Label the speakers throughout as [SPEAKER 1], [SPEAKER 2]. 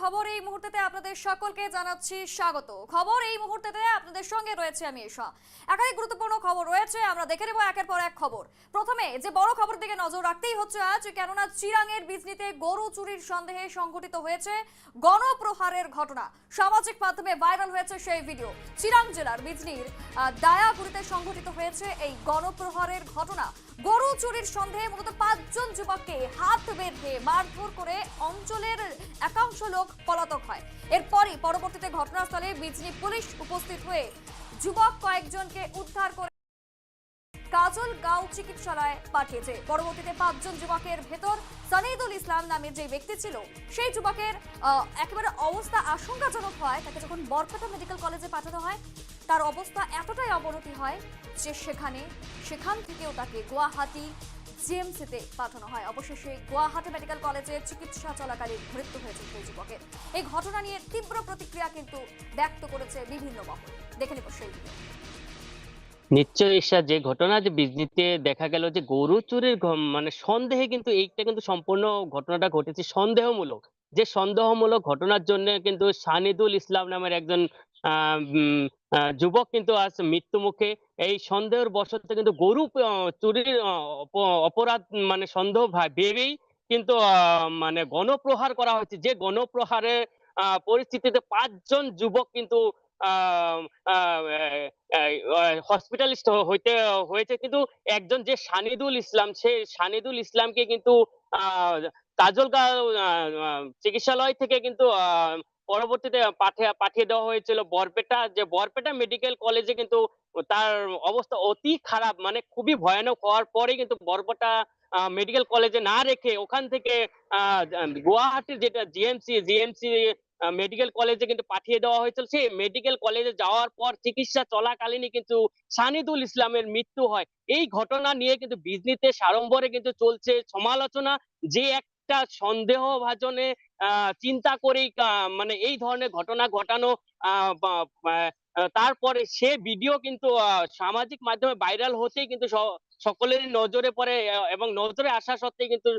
[SPEAKER 1] খবর এই মুহূর্তেতে আপনাদের সকলকে জানাচ্ছি স্বাগত। খবর এই মুহূর্তেতে আপনাদের সঙ্গে রয়েছে আমি ঈশা। একাধিক গুরুত্বপূর্ণ খবর রয়েছে, আমরা দেখে নেব একের পর এক খবর। প্রথমে, যে বড় খবর দিকে নজর রাখতেই হচ্ছে আজ, কেননা চিরাঙের বিজনিতে গরু চুরির সন্দেহে সংঘটিত হয়েছে গণপ্রহারের ঘটনা। সামাজিক মাধ্যমে ভাইরাল হয়েছে সেই ভিডিও। চিরাং জেলার বিজনির দায়াগুড়িতে সংঘটিত হয়েছে এই গণপ্রহারের ঘটনা। গরু চুরির সন্দেহে মূলত পাঁচজন যুবককে হাত বেঁধে মারধর করে অঞ্চলের একাংশ লোক পলাতক হয়। এরপরই পরবর্তীতে ঘটনাস্থলে বিজনি পুলিশ উপস্থিত হয়ে যুবক কয়েকজনকে উদ্ধার করে কাজল গাঁও চিকিৎসালয়ে পাঠিয়েছে। পরবর্তীতে পাঁচজন যুবকের ভেতর সানিদুল ইসলাম নামের যে ব্যক্তি ছিল, সেই যুবকের একেবারে অবস্থা আশঙ্কাজনক হয়। তাকে যখন বরপেটা মেডিকেল কলেজে পাঠানো হয়, তার অবস্থা এতটাই অবনতি হয় যে সেখানে, সেখান থেকেও তাকে গুয়াহাটি জিএমসিতে পাঠানো হয়। অবশেষে গুয়াহাটি মেডিকেল কলেজে চিকিৎসা চলাকালীন মৃত্যু হয়েছে সেই যুবকের এই ঘটনা নিয়ে তীব্র প্রতিক্রিয়া কিন্তু ব্যক্ত করেছে বিভিন্ন মহল। দেখে নেব সেই ভিডিও।
[SPEAKER 2] নিশ্চয়ই ঈশা, যে ঘটনা, যে বিজনিতে দেখা গেল যে গরু চুরির মানে সন্দেহে কিন্তু এইটা কিন্তু সম্পূর্ণ ঘটনাটা ঘটেছে সন্দেহমূলক। যে সন্দেহমূলক ঘটনার জন্য কিন্তু সানিদুল ইসলাম নামের একজন যুবক কিন্তু আজ মৃত্যু মুখে এই সন্দেহের বশত কিন্তু গরু চুরির অপরাধ মানে সন্দেহ ভেবেই কিন্তু মানে গণপ্রহার করা হয়েছে। যে গণপ্রহারের পরিস্থিতিতে পাঁচজন যুবক কিন্তু হসপিটালিস্ট হইতে হয়েছে। কিন্তু একজন যে সানিদুল ইসলাম সে সানিদুল ইসলামকে কিন্তু আহ, চিকিৎসালয় থেকে কিন্তু পরবর্তীতে পাঠিয়ে পাঠিয়ে দেওয়া হয়েছিল বরপেটা। যে বরপেটা মেডিকেল কলেজে কিন্তু তার অবস্থা অতি খারাপ মানে খুবই ভয়ানক হওয়ার পরে কিন্তু বরপেটা মেডিকেল কলেজে না রেখে ওখান থেকে আহ গুয়াহাটির যেটা জিএমসি জিএমসি মেডিকেল কলেজে কিন্তু পাঠিয়ে দেওয়া হয়েছিল। সেই মেডিকেল কলেজে যাওয়ার পর চিকিৎসা চলাকালীনই কিন্তু সানিদুল ইসলামের মৃত্যু হয়। এই ঘটনা নিয়ে কিন্তু বিজনিতে সাড়ম্বরে কিন্তু চলছে সমালোচনা। যে একটা সন্দেহ ভাজনে আহ, চিন্তা করেই মানে এই ধরনের ঘটনা ঘটানো তারপরে সে ভিডিও কিন্তু সামাজিক মাধ্যমে ভাইরাল হতেই কিন্তু সকলেরই নজরে পড়ে এবং নজরে আসা সত্ত্বেও কিন্তু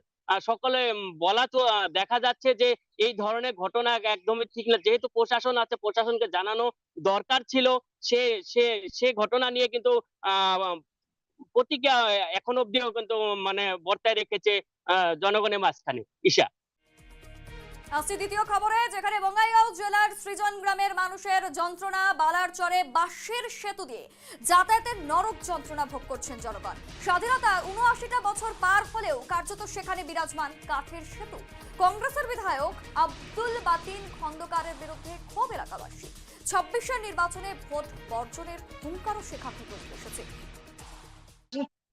[SPEAKER 2] সকলে বলা তো দেখা যাচ্ছে যে এই ধরনের ঘটনা একদমই ঠিক না। যেহেতু প্রশাসন আছে, প্রশাসনকে জানানো দরকার ছিল, সে সে সে ঘটনা নিয়ে কিন্তু প্রতিক্রিয়া এখন অব্দিও কিন্তু মানে বর্তায় রেখেছে জনগণের মাঝখানে। ঈশা।
[SPEAKER 1] আসছি দ্বিতীয় খবরে যেখানে বঙ্গাইগাঁও জেলার সৃজন গ্রামের মানুষের যন্ত্রণা বালার চরে বাঁশের সেতু দিয়ে যাতায়াতের নরক যন্ত্রণা ভোগ করছেন জনগণ। স্বাধীনতা উনআশিটা বছর পার হলেও কার্যত সেখানে বিরাজমান কাঠের সেতু। কংগ্রেসের বিধায়ক আব্দুল বাতিন খন্দকারের বিরুদ্ধে ক্ষোভ এলাকাবাসী। ছাব্বিশের নির্বাচনে ভোট বর্জনের হুঙ্কারও সেখান থেকে এসেছে?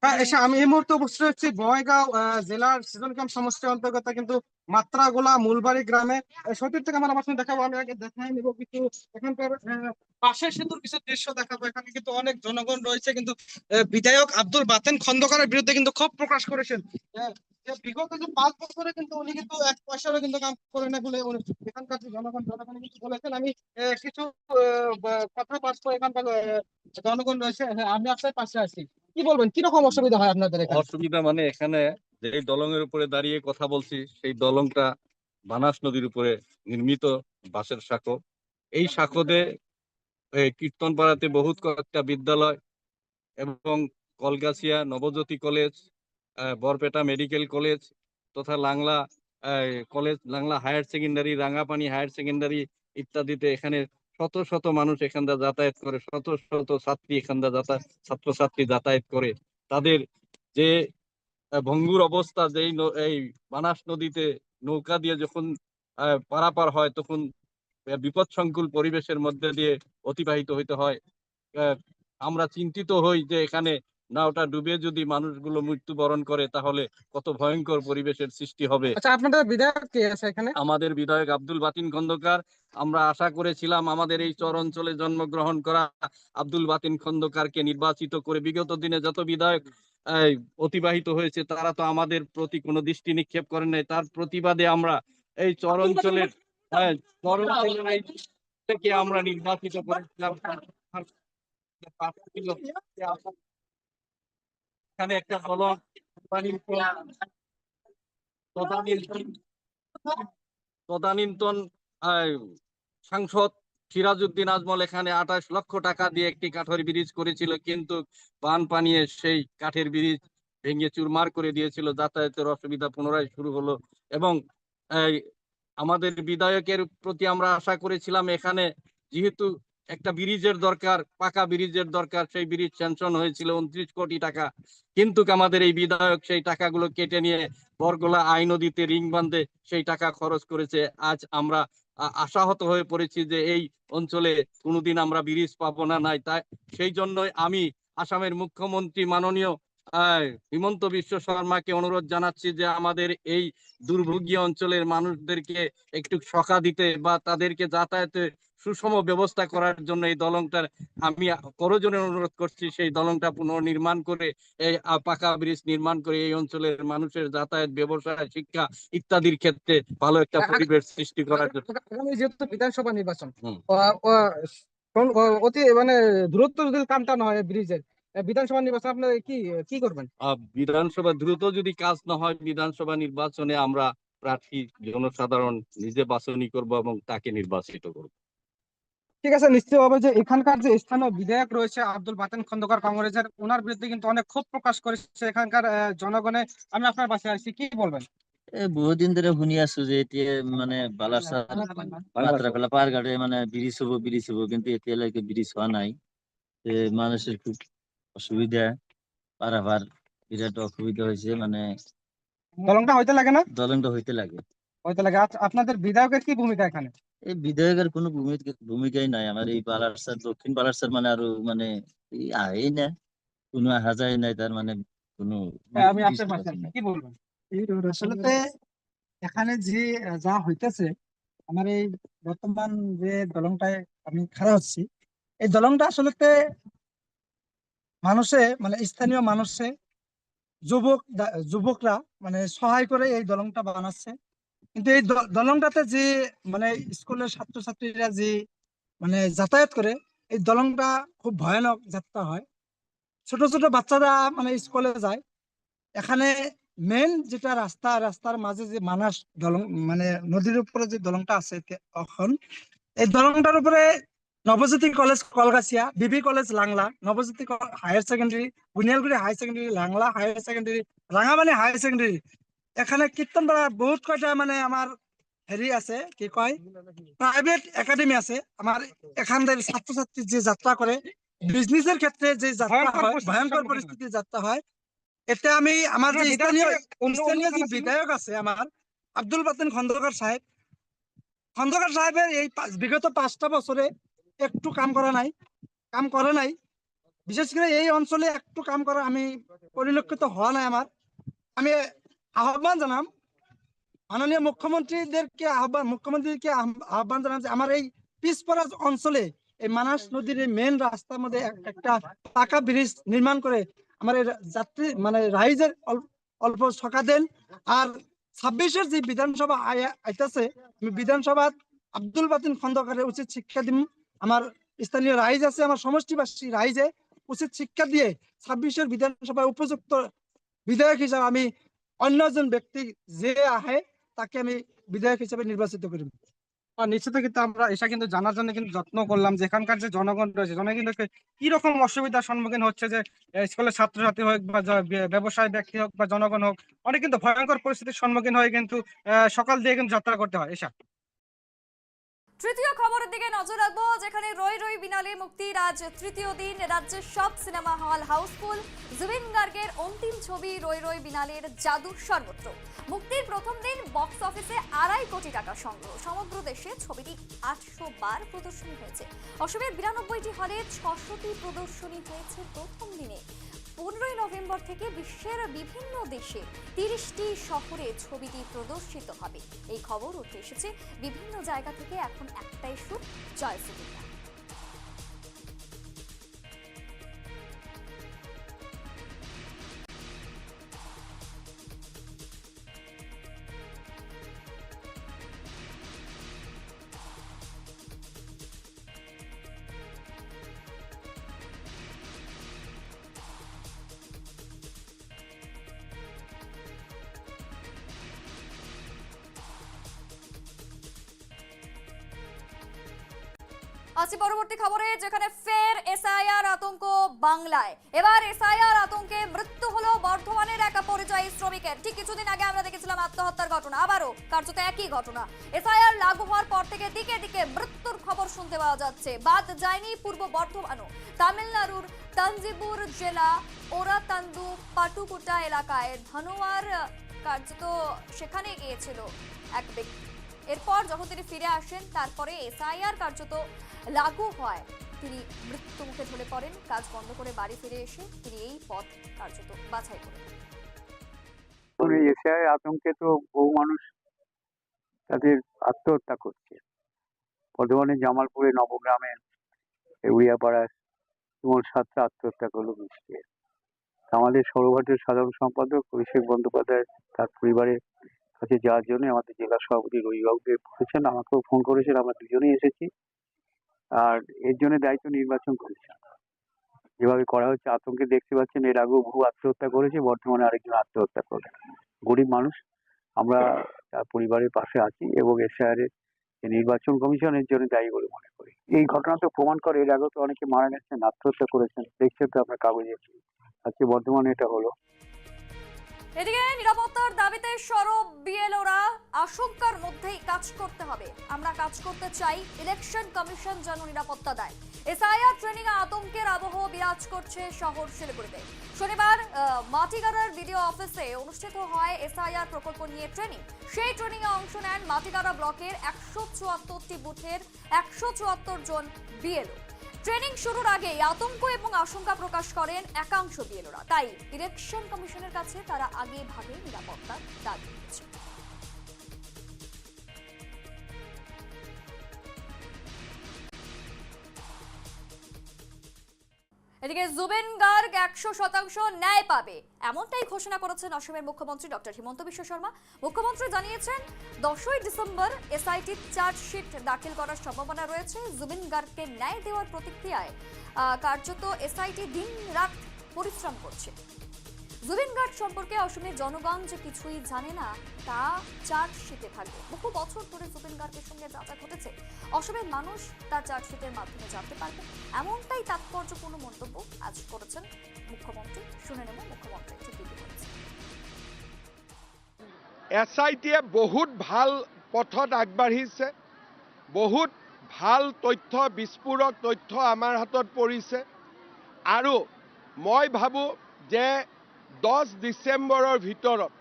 [SPEAKER 3] হ্যাঁ আমি এই মুহূর্তে উপস্থিত হচ্ছি আহ, জেলার সিজনগ্রাম সমষ্টির অন্তর্গত কিন্তু মাত্রাগোলা মূলবাড়ি গ্রামে সতীর থেকে আমার আমার দেখাবো আমি আগে দেখাই নিব, কিন্তু এখানকার পাশের সেতুর কিছু দৃশ্য দেখাবো, এখানে কিন্তু অনেক জনগণ রয়েছে, কিন্তু বিধায়ক আব্দুল বাতেন খন্দকারের বিরুদ্ধে কিন্তু ক্ষোভ প্রকাশ করেছেন। বিগত যে পাঁচ বছরে কিন্তু উনি কিন্তু এক পয়সারও কিন্তু কাম করে না বলে এখানকার যে জনগণ জনগণ কিন্তু বলেছেন। আমি কিছু কথা করে এখানকার জনগণ রয়েছে আমি আপনার পাশে আছি। কি বলবেন? কীরকম অসুবিধা হয় আপনাদের
[SPEAKER 4] অসুবিধা মানে এখানে যে দলংয়ের উপরে দাঁড়িয়ে কথা বলছি, সেই দলংটা বানাস নদীর উপরে নির্মিত বাঁশের সাঁকো। এই সাঁকোতে এই কীর্তনপাড়াতে বহুত কয়েকটা বিদ্যালয় এবং Kalgachia Nabajyoti college Barpeta medical college তথা Langla college, Langla higher secondary Rangapani higher secondary ইত্যাদিতে এখানে শত শত মানুষ এখানটা যাতায়াত করে, শত শত ছাত্রী এখানটা যাতায়াত ছাত্রছাত্রী যাতায়াত করে। তাদের যে ভঙ্গুর অবস্থা যেই এই বানাস নদীতে নৌকা দিয়ে যখন পারাপার হয় তখন বিপদ সংকুল পরিবেশের মধ্যে দিয়ে অতিবাহিত হইতে হয়। আমরা চিন্তিত হই যে এখানে নাওটা ডুবে যদি মানুষগুলো মৃত্যুবরণ করে তাহলে কত ভয়ঙ্কর পরিবেশের সৃষ্টি হবে।
[SPEAKER 3] আচ্ছা আপনাদের বিধায়ক কে আছে এখানে?
[SPEAKER 4] আমাদের বিধায়ক আব্দুল বাতিন খন্দকার। আমরা আশা করেছিলাম আমাদের এই চর অঞ্চলে জন্মগ্রহণ করা আব্দুল বাতিন খন্দকারকে নির্বাচিত করে বিগত দিনে যত বিধায়ক অতিবাহিত হয়েছে তারা তো আমাদের প্রতি কোনো দৃষ্টি নিক্ষেপ করেন নাই। তার প্রতিবাদে আমরা এই চর অঞ্চলের হ্যাঁ, চর অঞ্চলের থেকে আমরা নির্বাচিত করেছিলাম। এখানে একটা হলো তদানীন্তন সাংসদ সিরাজউদ্দিন আজমল এখানে আঠাশ লক্ষ টাকা দিয়ে একটি কাঠের ব্রিজ করেছিল, কিন্তু বান পানিয়ে সেই কাঠের ব্রিজ ভেঙে চুরমার করে দিয়েছিল। যাতায়াতের অসুবিধা পুনরায় শুরু হলো এবং আমাদের বিধায়কের প্রতি আমরা আশা করেছিলাম এখানে যেহেতু একটা ব্রিজের দরকার, পাকা ব্রিজের দরকার, সেই ব্রিজ স্যাংশন হয়েছিল উনত্রিশ কোটি টাকা। কিন্তু আমাদের এই বিধায়ক সেই টাকাগুলো কেটে নিয়ে বরগোলা আই নদীতে রিং বাঁধে, সেই টাকা খরচ করেছে। আজ আমরা আশাহত হয়ে পড়েছি যে এই অঞ্চলে কোনোদিন আমরা ব্রিজ পাবো না, নাই তাই, সেই জন্যই আমি আসামের মুখ্যমন্ত্রী মাননীয় হিমন্ত বিশ্ব শর্মাকে অনুরোধ জানাচ্ছি যে আমাদের এই দুর্ভোগী অঞ্চলের মানুষদেরকে একটু সকা দিতে বা তাদেরকে যাতায়াতে সুষম ব্যবস্থা করার জন্য এই দলংটার আমি করজনের অনুরোধ করছি সেই দলংটা পুনর্নির্মাণ করে এই পাকা ব্রিজ নির্মাণ করে এই অঞ্চলের মানুষের যাতায়াত ব্যবসায় শিক্ষা ইত্যাদির ক্ষেত্রে ভালো একটা পরিবেশ সৃষ্টি করার জন্য।
[SPEAKER 3] যেহেতু বিধানসভা নির্বাচন অতি মানে দূরত্ব যদি কামটা না হয় ব্রিজের বিধানসভা নির্বাচন আপনি কি কি করবেন?
[SPEAKER 4] বিধানসভা দ্রুত যদি কাজ না হয় বিধানসভা নির্বাচনে আমরা প্রার্থী জনসাধারণ নিজে বাছনি করব এবং তাকে নির্বাচিত করব।
[SPEAKER 3] ঠিক আছে নিশ্চয়ভাবে যে এখানকার যে স্থানীয় বিধায়ক রয়েছে আব্দুল বাতেন খন্দকার কংগ্রেসের ওনার বিরুদ্ধে কিন্তু অনেক ক্ষোভ প্রকাশ করেছে এখানকার জনগণে। আমি আপনার পাশে আছি কি বলবেন?
[SPEAKER 5] বহুদিন ধরে শুনি আছো যে এতিয়া মানে মাত্ৰা পেলা ঘাটে মানে ব্ৰিজ হব ব্ৰিজ হব কিন্তু এতিয়ালৈকে ব্ৰিজ হোৱা নাই। মানুষের খুব অসুবিধা পারাপার বিরাট অসুবিধা হয়েছে মানে
[SPEAKER 3] দলংটা হইতে লাগে না?
[SPEAKER 5] দলংটা হইতে লাগে।
[SPEAKER 3] হইতে লাগে। আচ্ছা, আপনাদের বিধায়কের কি ভূমিকা এখানে?
[SPEAKER 5] এই বিধায়কের কোনো ভূমিকা ভূমিকাই নাই। আমার এই বালারসার দক্ষিণ বালারসার মানে আরও মানে এই আহেই না কোনো আহা যায় নাই তার মানে কোনো
[SPEAKER 3] হ্যাঁ, আমি আপনার পাশে কি বলবেন?
[SPEAKER 6] আসলে এখানে যে যা হইতেছে আমার এই বর্তমান যে দলংটায় আমি খাড়া হচ্ছি এই দলংটা আসলে মানুষে মানে স্থানীয় মানুষে যুবক যুবকরা মানে সহায় করে এই দলংটা বানাচ্ছে। কিন্তু এই দলংটাতে যে মানে স্কুলের ছাত্রছাত্রীরা যে মানে যাতায়াত করে, এই দলংটা খুব ভয়ানক যাত্রা হয়। ছোট ছোট বাচ্চারা মানে স্কুলে যায়। এখানে মেন যেটা রাস্তা, রাস্তার মাঝে যে মানাস দলং মানে নদীর উপরে যে দলংটা আছে এখন, এই দলংটার উপরে Nabajyoti college Kalgachia BB college Langla, Nabajyoti higher secondary, Buniyalguri higher secondary, Langla higher secondary, Rangamani higher secondary এখানে কীর্তনপাড়া বহুত কয়টা মানে আমার হেৰি আছে কি কয়? প্রাইভেট একাডেমি আছে। আমার এখানদের ছাত্রছাত্রী যে যাত্রা করে বিজনেসের ক্ষেত্রে যে যাত্রা হয় ভয়ঙ্কর পরিস্থিতির যাত্রা হয় এতে আমি আমার যে স্থানীয় স্থানীয় যে বিধায়ক আছে আমার আব্দুল বাতেন খন্দকার সাহেব। খন্দকার সাহেবের এই বিগত পাঁচটা বছরে একটু কাম করা নাই কাম করে নাই। বিশেষ করে এই অঞ্চলে একটু কাম করা আমি পরিলক্ষিত হওয়া নাই আমার। আমি আহ্বান জানাম। মাননীয় মুখ্যমন্ত্রীদেরকে আহ্বান, মুখ্যমন্ত্রীকে আহ্বান জানাম যে আমার এই পিছপড়া অঞ্চলে, এই মানাস নদীর মেন রাস্তার মধ্যে একটা পাকা ব্রিজ নির্মাণ করে আমার যাত্রী মানে রাইজের অল্প সকা দেন। আর ছাব্বিশের যে বিধানসভা আইতাছে বিধানসভা আব্দুল বাতিন খন্দকারের উচিত শিক্ষা দিম। আমার স্থানীয় রাইজ আছে, আমার সমষ্টিবাসী রাইজে উচিত শিক্ষা দিয়ে ছাব্বিশের বিধানসভায় উপযুক্ত বিধায়ক হিসাবে আমি অন্য একজন ব্যক্তি যে আহে, তাকে আমি বিধায়ক হিসেবে নির্বাচিত
[SPEAKER 3] আর নিশ্চিত কিন্তু আমরা এটা কিন্তু জানার জন্য কিন্তু যত্ন করলাম যে এখানকার যে জনগণ রয়েছে জনগণ কি রকম অসুবিধার সম্মুখীন হচ্ছে যে স্কুলের ছাত্রছাত্রী হোক বা ব্যবসায় ব্যক্তি হোক বা জনগণ হোক, অনেক কিন্তু ভয়ঙ্কর পরিস্থিতির সম্মুখীন হয়ে কিন্তু সকাল দিয়ে কিন্তু যাত্রা করতে হয়। এসা।
[SPEAKER 1] তৃতীয় খবরের দিকে নজর রাখব, যেখানে রই রই বিনালে মুক্তির আজ তৃতীয় দিন, রাজ্যের সব সিনেমা হল, হাউসফুল জুবিন গার্গের অন্তিম ছবি রই রই বিনালের জাদু সর্বত্র। মুক্তির প্রথম দিন বক্স অফিসে আড়াই কোটি টাকা সংগ্রহ। সমগ্র দেশে ছবিটি আটশো বার প্রদর্শনী হয়েছে। অসমের বিরানব্বইটি হলে ছশোটি প্রদর্শনী হয়েছে প্রথম দিনে। পনেরোই নভেম্বর থেকে বিশ্বের বিভিন্ন দেশে তিরিশটি শহরে ছবিটি প্রদর্শিত হবে। এই খবর উঠে এসেছে বিভিন্ন জায়গা থেকে। এখন একটাই সুর জয়সুবিধা বাংলায়। এবার এসআইআর আতঙ্কে মৃত্যু হলো বর্ধমানের এক পরিযায়ী শ্রমিকের। ঠিক কিছুদিন আগে আমরা দেখেছিলাম আত্মহত্যার ঘটনা। আবারও কার্যত একই ঘটনা। এসআইআর লাগু হওয়ার পর থেকে দিকে দিকে মৃত্যুর খবর শুনতে পাওয়া যাচ্ছে। বাদ যায়নি পূর্ব বর্ধমানও। তামিলনাড়ুর তাঞ্জিপুর জেলা ওরাতান্দু পাটুকুটা এলাকায় ধনোয়ার কার্যত সেখানে গিয়েছিল এক ব্যক্তি। এরপর যখন তিনি ফিরে আসেন, তারপরে এসআইআর কার্যত লাগু হয়। তিনি মৃত্যু মুখে ঢলে পড়েন। কাজ বন্ধ করে বাড়ি ফিরে এসে তিনি এই পথ কার্যত বাছাই করেন।
[SPEAKER 7] এখন আতঙ্কে তো বহু মানুষ তাদের আত্মহত্যা করছে। বর্ধমানের জামালপুরে নবগ্রামে উড়িয়াপাড়ায় সুমন সাতটা আত্মহত্যা করল মিশিয়ে আমাদের সৌরভাটের সাধারণ সম্পাদক অভিষেক বন্দ্যোপাধ্যায় তার পরিবারের কাছে যাওয়ার জন্য আমাদের জেলা সভাপতি রবিবাবুকে বলেছেন, আমাকেও ফোন করেছেন, আমরা দুজনেই এসেছি। আর এর জন্য দায়িত্ব নির্বাচন কমিশন। যেভাবে করা হচ্ছে, আতঙ্কে দেখতে পাচ্ছেন, এর আগেও বহু আত্মহত্যা করেছে, বর্তমানে আরেকজন আত্মহত্যা করে। গরিব মানুষ, আমরা তার পরিবারের পাশে আছি এবং এসআইআর এর যে নির্বাচন কমিশনের জন্য দায়ী বলে মনে করি। এই ঘটনা তো প্রমাণ করে, এর আগেও তো অনেকে মারা গেছেন, আত্মহত্যা করেছেন, দেখছেন তো আপনার কাগজে। আজকে বর্তমানে এটা হলো।
[SPEAKER 1] এদিকে নিরাপত্তার দাবিতে সরব বিএলওরা আশঙ্কার মধ্যেই কাজ করতে হবে। আমরা কাজ করতে চাই, ইলেকশন কমিশন যেন নিরাপত্তা দেয়। এসআইআর ট্রেনিং আতঙ্কের আবহ বিরাজ করছে শহর শিলিগুড়িতে। শনিবার মাটিগাড়ার বিডিও অফিসে অনুষ্ঠিত হয় এসআইআর প্রকল্প নিয়ে ট্রেনিং। সেই ট্রেনিং এ অংশ নেন মাটিগাড়া ব্লকের একশো চুয়াত্তরটি বুথের একশো চুয়াত্তর জন বিএলও। ট্রেনিং শুরুর আগে আতঙ্ক এবং আশঙ্কা প্রকাশ করেন একাংশ বিএলওরা। তাই ইলেকশন কমিশনের কাছে তারা আগে ভাগে নিরাপত্তার দাবি এদিকে জুবেন গার্গ একশো শতাংশ ন্যায় পাবে, এমনটাই ঘোষণা করেছেন অসমের মুখ্যমন্ত্রী ডক্টর হিমন্ত বিশ্ব শর্মা। মুখ্যমন্ত্রী জানিয়েছেন, দশই ডিসেম্বর এসআইটি চার্জশিট দাখিল করার সম্ভাবনা রয়েছে। জুবিন গার্গকে ন্যায় দেওয়ার প্রতিক্রিয়ায় কার্যত এসআইটি দিন রাত পরিশ্রম করছে। জুবিন গার্গ সম্পর্কে অসমের জনগণ যে কিছুই জানে না, তা চার্জশিটে থাকবে। বহু বছর ধরে জুবিন গার্গের সঙ্গে যা যা ঘটেছে। অসমের মানুষ তার চার্জশিটের মাধ্যমে জানতে পারবে। এমনটাই তাৎপর্যপূর্ণ মন্তব্য আজ করেছেন মুখ্যমন্ত্রী। শুনে নেব মুখ্যমন্ত্রী বলেছেন।
[SPEAKER 8] এছ আই টিয়ে বহুত ভালো পথত আগবাঢ়িছে। বহুত ভালো তথ্য, বিস্ফোৰক তথ্য আমাৰ হাতত পৰিছে। আৰু মই ভাবোঁ যে দহ ডিচেম্বৰৰ ভিতৰত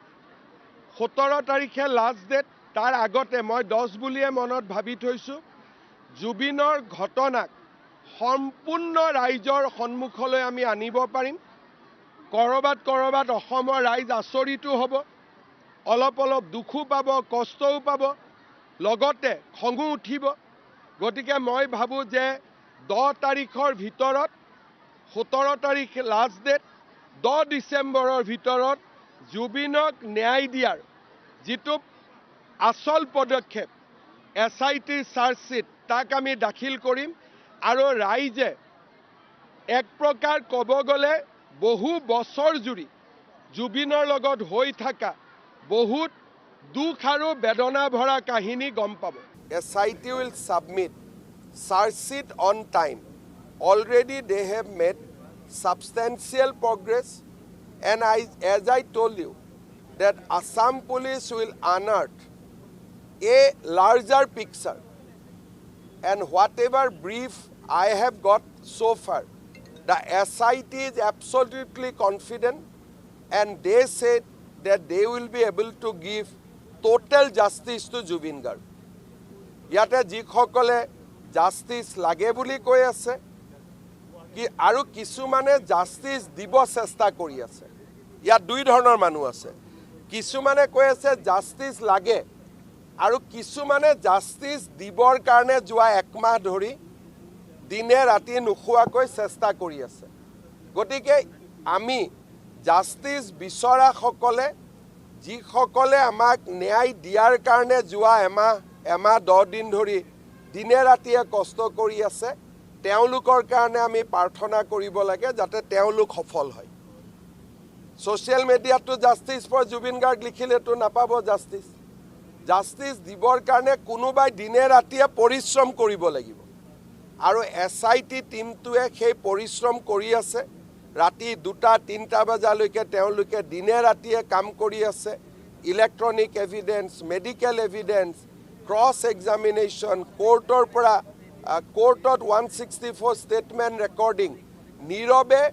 [SPEAKER 8] সোতৰ তাৰিখে লাষ্ট ডেট তাৰ আগতে মই দহ বুলিয়ে মনত ভাবি থৈছোঁ জুবিনৰ ঘটনাক সম্পূৰ্ণ ৰাইজৰ সন্মুখলৈ আমি আনিব পাৰিম। ক'ৰবাত ক'ৰবাত অসমৰ ৰাইজ আচৰিতো হ'ব অলপ অলপ দুখো পাব কষ্টও পাব লগতে খঙো উঠিব। গতিকে মই ভাবোঁ যে দহ তাৰিখৰ ভিতৰত সোতৰ তাৰিখ লাষ্ট ডেট দহ ডিচেম্বৰৰ ভিতৰত জুবিনক ন্যায় দিয়াৰ যিটো আচল পদক্ষেপ, এছ আই টিৰ চাৰ্জশ্বীট, তাক আমি দাখিল কৰিম আৰু ৰাইজে এক প্ৰকাৰ ক'ব গ'লে বহু বছৰ জুৰি জুবিনৰ লগত হৈ থকা বহুত দুখ আৰু বেদনা ভৰা কাহিনী গম পাব
[SPEAKER 9] SIT will submit charge sheet on time. Already they have made substantial progress, and I, as I told you, that Assam police will unearth a larger picture. And whatever brief I have got so far, the SIT is absolutely confident, and they said that they will be able to give total justice to Jubin Garg. ইয়াতে যিসকলে justice লাগে বুলি কৈ আছে কি আৰু কিছুমানে justice দিব চেষ্টা কৰি আছে। ইয়াত দুই ধৰণৰ মানুহ আছে। কিছুমানে কৈ আছে জাষ্টিচ লাগে আৰু কিছুমানে জাষ্টিচ দিবৰ কাৰণে যোৱা একমাহ ধৰি দিনে ৰাতি নোখোৱাকৈ চেষ্টা কৰি আছে। গতিকে আমি জাষ্টিচ বিচৰাসকলে, যিসকলে আমাক ন্যায় দিয়াৰ কাৰণে যোৱা এমাহ এমাহ, দহ দিন ধৰি দিনে ৰাতিয়ে কষ্ট কৰি আছে তেওঁলোকৰ কাৰণে আমি প্ৰাৰ্থনা কৰিব লাগে যাতে তেওঁলোক সফল হয়। ছ'চিয়েল মিডিয়াতো জাষ্টিচ ফৰ জুবিন গাৰ্গ লিখিলেতো নাপাব জাষ্টিচ জাষ্টিচ দিবৰ কাৰণে কোনোবাই দিনে ৰাতিয়ে পৰিশ্ৰম কৰিব লাগিব। আৰু এছ আই টি টীমটোৱে সেই পৰিশ্ৰম কৰি আছে। ৰাতি দুটা, তিনিটা বজালৈকে তেওঁলোকে দিনে ৰাতিয়ে কাম কৰি আছে। Electronic evidence medical evidence cross examination কোৰ্টৰ পৰা কোৰ্টত one sixty four statement recording নীৰৱে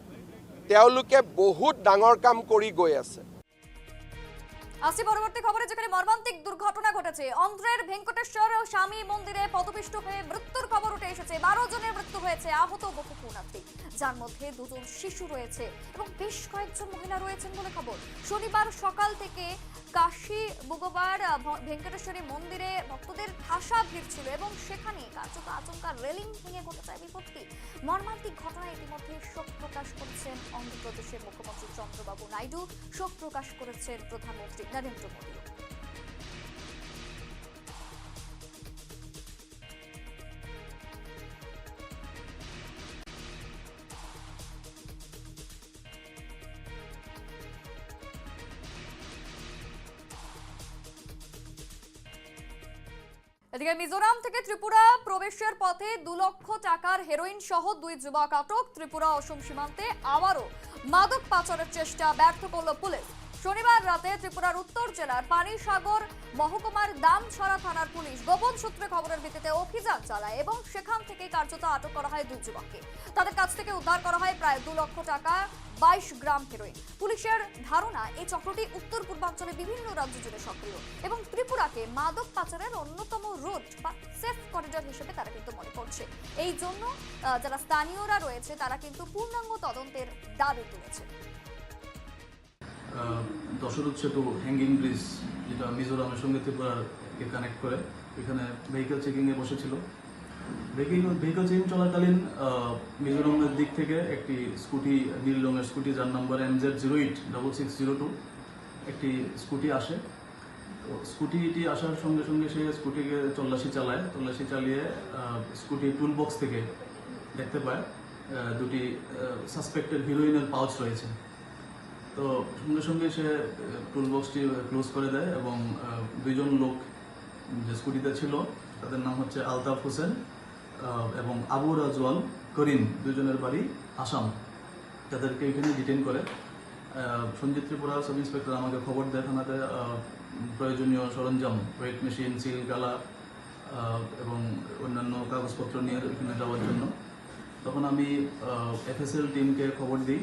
[SPEAKER 9] তেওঁলোকে বহুত ডাঙৰ কাম কৰি গৈ আছে।
[SPEAKER 1] আসি পরবর্তী খবরে যেখানে মর্মান্তিক দুর্ঘটনা ঘটেছে। অন্ধ্রের ভেঙ্কটেশ্বর স্বামী মন্দিরে পদপিষ্ট হয়ে মৃত্যুর খবর উঠে এসেছে। বারো জনের মৃত্যু হয়েছে। আহত বহু পুণার্থী যার মধ্যে দুজন শিশু রয়েছে এবং বেশ কয়েকজন মহিলা রয়েছেন বলে খবর। শনিবার সকাল থেকে কাশী বুগবার ভেঙ্কটেশ্বরী মন্দিরে ভক্তদের ঠাসা ভিড় ছিল এবং সেখানে কার্যত আচমকা রেলিং ভেঙে ঘটে যায় বিপত্তি। মর্মান্তিক ঘটনায় ইতিমধ্যে শোক প্রকাশ করেছেন অন্ধ্রপ্রদেশের মুখ্যমন্ত্রী চন্দ্রবাবু নাইডু। শোক প্রকাশ করেছেন প্রধানমন্ত্রী নরেন্দ্র মোদী। মিজোরাম থেকে ত্রিপুরা প্রবেশের পথে দু লক্ষ টাকার হেরোইন সহ দুই যুবক আটক। ত্রিপুরা অসম সীমান্তে আবারও মাদক পাচারের চেষ্টা ব্যর্থ করল পুলিশ। শনিবার রাতে ত্রিপুরার উত্তর জেলার পানিসাগর মহকুমার দামছড়া থানার পুলিশ গোপন সূত্রে খবরের ভিত্তিতে অভিযান চালায় এবং সেখান থেকে কার্যত আটক করা হয় দুই যুবককে। তাদের কাছ থেকে উদ্ধার করা হয় প্রায় দু লক্ষ টাকা, বাইশ গ্রাম হেরোইন। পুলিশের ধারণা, এই চক্রটি উত্তর পূর্বাঞ্চলে বিভিন্ন রাজ্য জুড়ে সক্রিয় এবং ত্রিপুরাকে মাদক পাচারের অন্যতম রুট বা সেফ করিডর হিসেবে তারা কিন্তু মনে করছে। এই জন্য যারা স্থানীয়রা রয়েছে, তারা কিন্তু পূর্ণাঙ্গ তদন্তের দাবি তুলেছে।
[SPEAKER 10] দশরথ সেতু হ্যাঙ্গিং ব্রিজ যেটা মিজোরামের সঙ্গে ত্রিপুরাকে কানেক্ট করে, এখানে ভেহিকেল চেকিংয়ে বসেছিল। ভেহিকেল ভেহিকেল চেকিং চলাকালীন মিজোরামের দিক থেকে একটি স্কুটি, নীল রঙের স্কুটি, যার number M Z zero eight double six zero two একটি স্কুটি আসে। তো স্কুটিটি আসার সঙ্গে সঙ্গে সে স্কুটিকে তল্লাশি চালায়। তল্লাশি চালিয়ে স্কুটি টুল বক্স থেকে দেখতে পায় দুটি সাসপেক্টেড হিরোইনের পাউচ রয়েছে। তো সঙ্গে সঙ্গে সে টুল বক্সটি ক্লোজ করে দেয় এবং আহ, দুইজন লোক যে স্কুটিতে ছিল তাদের নাম হচ্ছে আলতাফ হোসেন এবং আবু রাজওয়াল করিম দুজনের বাড়ি আসাম। তাদেরকে এখানে ডিটেন করে। সঞ্জিত ত্রিপুরা সাব ইন্সপেক্টর আমাকে খবর দেয় থানাতে প্রয়োজনীয় সরঞ্জাম ওয়েট মেশিন সিল গালা এবং অন্যান্য কাগজপত্র নিয়ে এখানে যাওয়ার জন্য। তখন আমি এফএসএল টিমকে খবর দিই।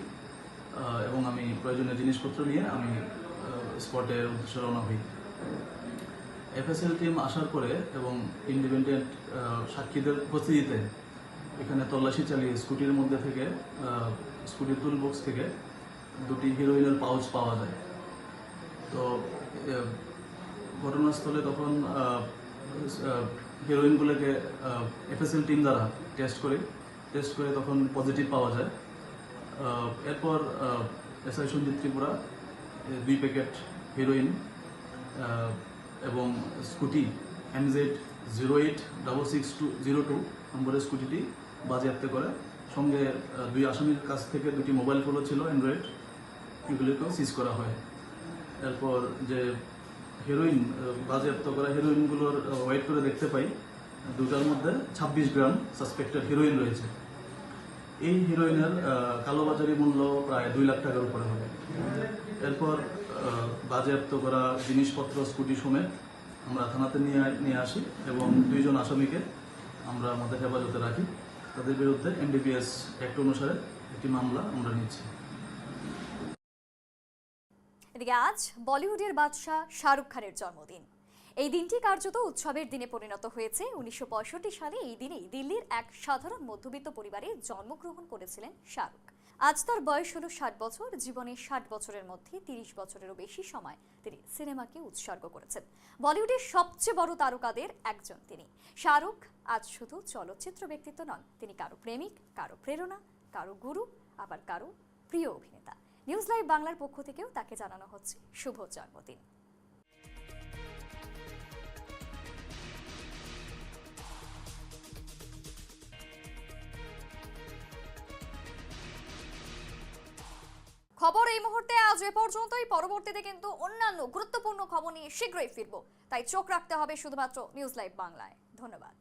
[SPEAKER 10] এবং আমি প্রয়োজনীয় জিনিসপত্র নিয়ে আমি স্পটে উদ্দেশ্যে রওনা হই। এফএসএল টিম আসার পরে এবং ইন্ডিপেন্ডেন্ট সাক্ষীদের উপস্থিতিতে এখানে তল্লাশি চালিয়ে স্কুটির মধ্যে থেকে স্কুটির টুল বক্স থেকে দুটি হিরোইনের পাউচ পাওয়া যায়। তো ঘটনাস্থলে তখন হিরোইনগুলোকে এফএসএল টিম দ্বারা টেস্ট করে টেস্ট করে তখন পজিটিভ পাওয়া যায়। এরপর এসআই সঞ্জিত ত্রিপুরা দুই প্যাকেট হিরোইন এবং scooty MZ zero eight double six two, zero two নম্বরের স্কুটিটি বাজেয়াপ্ত করে। সঙ্গে দুই আসামির কাছ থেকে দুটি মোবাইল ফোনও ছিল, অ্যান্ড্রয়েড, এগুলিকেও সিজ করা হয়। এরপর যে হেরোইন বাজেয়াপ্ত করা হেরোইনগুলোর ওয়েট করে দেখতে পাই। দুটার মধ্যে ছাব্বিশ গ্রাম সাসপেক্টেড হিরোইন রয়েছে। এই হিরোইনের কালোবাজারি মূল্য প্রায় দুই লাখ টাকার উপরে হবে। এরপর বাজেয়াপ্ত করা জিনিসপত্র, স্কুটি সমেত আমরা থানাতে নিয়ে নিয়ে আসি এবং দুইজন আসামিকে আমরা আমাদের হেফাজতে রাখি। তাদের বিরুদ্ধে এনডিপিএস অ্যাক্ট অনুসারে একটি মামলা আমরা নিচ্ছি।
[SPEAKER 1] এদিকে আজ বলিউডের বাদশাহ শাহরুখ খানের জন্মদিন। এই দিনটি কার্যত উৎসবের দিনে পরিণত হয়েছে। উনিশশো পঁয়ষট্টি সালে এই দিনেই দিল্লির এক সাধারণ মধ্যবিত্ত পরিবারে জন্মগ্রহণ করেছিলেন শাহরুখ। আজ তার বয়স হল ষাট বছর জীবনে ষাট বছরের মধ্যে তিরিশ বছরেরও বেশি সময় তিনি সিনেমাকে উৎসর্গ করেছেন। বলিউডের সবচেয়ে বড় তারকাদের একজন তিনি। শাহরুখ আজ শুধু চলচ্চিত্র ব্যক্তিত্ব নন, তিনি কারও প্রেমিক, কারও প্রেরণা, কারও গুরু, আবার কারও প্রিয় অভিনেতা। নিউজ লাইভ বাংলার পক্ষ থেকেও তাকে জানানো হচ্ছে, শুভ জন্মদিন। আজ এ পর্যন্তই। পরবর্তীতে কিন্তু অন্যান্য গুরুত্বপূর্ণ খবর নিয়ে শীঘ্রই ফিরব। তাই চোখ রাখতে হবে শুধুমাত্র নিউজ লাইভ বাংলায়। ধন্যবাদ।